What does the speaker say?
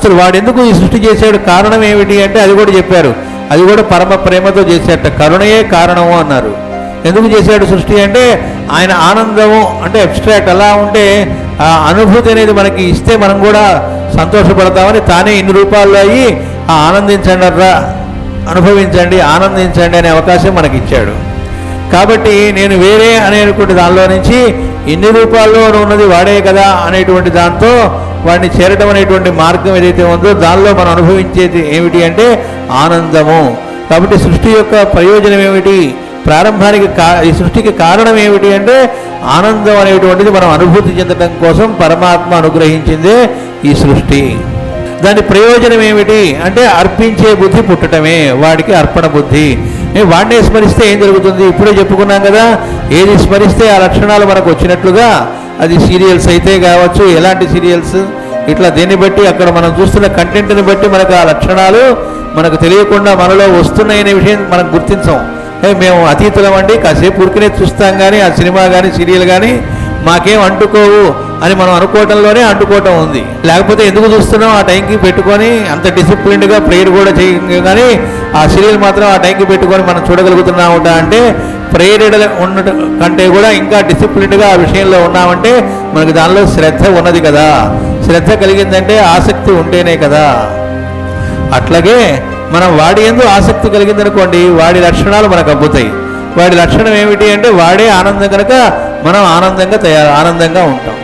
అసలు వాడు ఎందుకు ఈ సృష్టి చేశాడు? కారణం ఏమిటి అంటే అది కూడా చెప్పారు. అది కూడా పరమ ప్రేమతో చేసేట కరుణయే కారణము అన్నారు. ఎందుకు చేశాడు సృష్టి అంటే ఆయన ఆనందము అంటే అబ్స్ట్రాక్ట్ అలా ఉంటే ఆ అనుభూతి అనేది మనకి ఇస్తే మనం కూడా సంతోషపడతామని తానే ఇన్ని రూపాల్లో అయ్యి ఆ ఆనందించండి రా అనుభవించండి ఆనందించండి అనే అవకాశం మనకి ఇచ్చాడు కాబట్టి నేను వేరే అనేటువంటి దానిలో నుంచి ఇన్ని రూపాల్లో ఉన్నది వాడే కదా అనేటువంటి దాంతో వాడిని చేరడం అనేటువంటి మార్గం ఏదైతే ఉందో దానిలో మనం అనుభవించేది ఏమిటి అంటే ఆనందము. కాబట్టి సృష్టి యొక్క ప్రయోజనం ఏమిటి? ప్రారంభానికి కా ఈ సృష్టికి కారణం ఏమిటి అంటే ఆనందం అనేటువంటిది మనం అనుభూతి చెందడం కోసం పరమాత్మ అనుగ్రహించిందే ఈ సృష్టి. దాని ప్రయోజనం ఏమిటి అంటే అర్పించే బుద్ధి పుట్టటమే వాడికి అర్పణ బుద్ధి. వాడినే స్మరిస్తే ఏం జరుగుతుంది? ఇప్పుడే చెప్పుకున్నాం కదా ఏది స్మరిస్తే ఆ లక్షణాలు మనకు వచ్చినట్లుగా అది సీరియల్స్ అయితే కావచ్చు ఎలాంటి సీరియల్స్? ఇట్లా దేన్ని బట్టి అక్కడ మనం చూస్తున్న కంటెంట్ని బట్టి మనకు ఆ లక్షణాలు మనకు తెలియకుండా మనలో వస్తున్నాయనే విషయం మనం గుర్తించాం. మేము అతీతులం అండి కాసేపు ఉరికినే చూస్తాం కానీ ఆ సినిమా కానీ సీరియల్ కానీ మాకేం అంటుకోవు. అని మనం అనుకోవటంలోనే అంటుకోవటం ఉంది. లేకపోతే ఎందుకు చూస్తున్నాం? ఆ టైంకి పెట్టుకొని అంత డిసిప్లిన్డ్గా ప్రేయర్ కూడా చేయ కానీ ఆ సీరియల్ మాత్రం ఆ టైంకి పెట్టుకొని మనం చూడగలుగుతున్నామట అంటే ప్రేయర్ ఉండటం కంటే కూడా ఇంకా డిసిప్లిన్డ్గా ఆ విషయంలో ఉన్నామంటే మనకి దానిలో శ్రద్ధ ఉన్నది కదా. శ్రద్ధ కలిగిందంటే ఆసక్తి ఉంటేనే కదా. అట్లాగే మనం వాడి ఎందు ఆసక్తి కలిగిందనుకోండి వాడి లక్షణాలు మనకు అబ్బుతాయి. వాడి లక్షణం ఏమిటి అంటే వాడే ఆనందం కనుక మనం ఆనందంగా తయారు ఆనందంగా ఉంటాం.